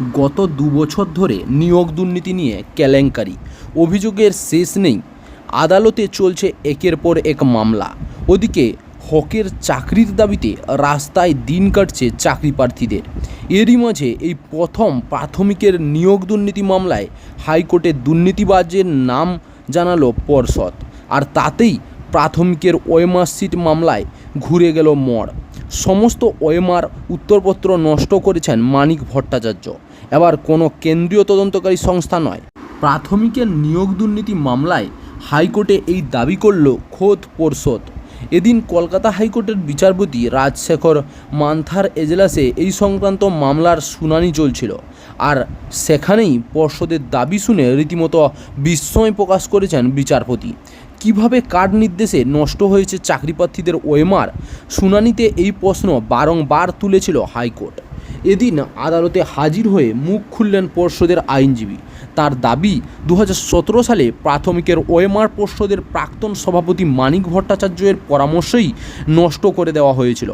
গত দু বছর ধরে নিয়োগ দুর্নীতি নিয়ে কেলেঙ্কারি। অভিযোগের শেষ নেই। আদালতে চলছে একের পর এক মামলা। ওদিকে হকের চাকরির দাবিতে রাস্তায় দিন কাটছে চাকরি প্রার্থীদের। এরই মাঝে এই প্রথম প্রাথমিকের নিয়োগ দুর্নীতি মামলায় হাইকোর্টে দুর্নীতিবাজের নাম জানালো পর্ষদ। আর তাতেই প্রাথমিকের ওয়েমার্কশিট মামলায় ঘুরে গেল মর। সমস্ত ওয়েমার উত্তরপত্র নষ্ট করেছেন মানিক ভট্টাচার্য। এবার কোনো কেন্দ্রীয় তদন্তকারী সংস্থা নয়। প্রাথমিকের নিয়োগ দুর্নীতি মামলায় হাইকোর্টে এই দাবি করল খোদ পর্ষদ। এদিন কলকাতা হাইকোর্টের বিচারপতি রাজশেখর মান্থার এজলাসে এই সংক্রান্ত মামলার শুনানি চলছিল। আর সেখানেই পর্ষদের দাবি শুনে রীতিমতো বিস্ময় প্রকাশ করেছেন বিচারপতি। কীভাবে কার নির্দেশে নষ্ট হয়েছে চাকরিপ্রার্থীদের ওয়েমার শুনানিতে এই প্রশ্ন বারংবার তুলেছিল হাইকোর্ট। এদিন আদালতে হাজির হয়ে মুখ খুললেন পর্ষদের আইনজীবী। তার দাবি দু হাজার সতেরো সালে প্রাথমিকের ওয়েমার পর্ষদের প্রাক্তন সভাপতি মানিক ভট্টাচার্যের পরামর্শেই নষ্ট করে দেওয়া হয়েছিল।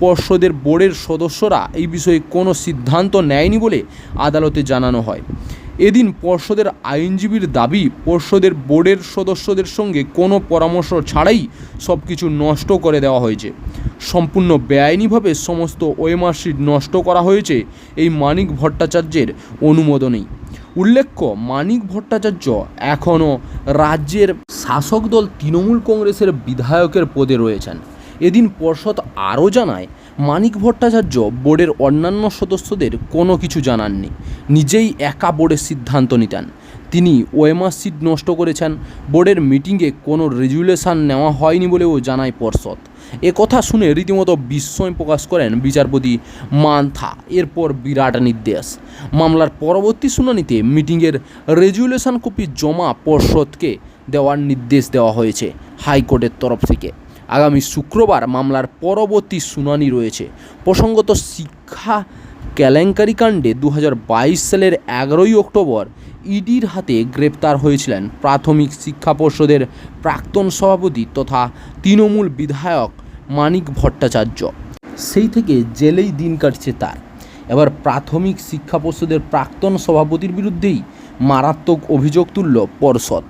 পর্ষদের বোর্ডের সদস্যরা এই বিষয়ে কোনো সিদ্ধান্ত নেয়নি বলে আদালতে জানানো হয়। এদিন পর্ষদের আইনজীবীর দাবি, পর্ষদের বোর্ডের সদস্যদের সঙ্গে কোনো পরামর্শ ছাড়াই সব কিছু নষ্ট করে দেওয়া হয়েছে। সম্পূর্ণ বেআইনিভাবে সমস্ত ওয়েমার্কশিট নষ্ট করা হয়েছে এই মানিক ভট্টাচার্যের অনুমোদনেই। উল্লেখ্য, মানিক ভট্টাচার্য এখনও রাজ্যের শাসক দল তৃণমূল কংগ্রেসের বিধায়কের পদে রয়েছেন। এদিন পর্ষদ আরও জানায় মানিক ভট্টাচার্য বোর্ডের অন্যান্য সদস্যদের কোনো কিছু জানাননি। নিজেই একা বোর্ডের সিদ্ধান্ত নিতেন। তিনি ওয়েমার সিট নষ্ট করেছেন। বোর্ডের মিটিংয়ে কোনো রেজুলেশন নেওয়া হয়নি বলেও জানায় পর্ষদ। কথা শুনে রীতিমতো বিস্ময় প্রকাশ করেন বিচারপতি মান্থা। এরপর বিরাট নির্দেশ। মামলার পরবর্তী শুনানিতে মিটিংয়ের রেজুলেশন কপি জমা পর্ষদকে দেওয়ার নির্দেশ দেওয়া হয়েছে হাইকোর্টের তরফ থেকে। আগামী শুক্রবার মামলার পরবর্তী শুনানি রয়েছে। প্রসঙ্গত, শিক্ষা কেলেঙ্কারি কাণ্ডে দু হাজার বাইশ সালের এগারোই অক্টোবর ইডির হাতে গ্রেপ্তার হয়েছিলেন প্রাথমিক শিক্ষা পর্ষদের প্রাক্তন সভাপতি তথা তৃণমূল বিধায়ক মানিক ভট্টাচার্য। সেই থেকে জেলেই দিন কাটছে তার। এবার প্রাথমিক শিক্ষা পর্ষদের প্রাক্তন সভাপতির বিরুদ্ধেই মারাত্মক অভিযোগ তুলল পর্ষদ।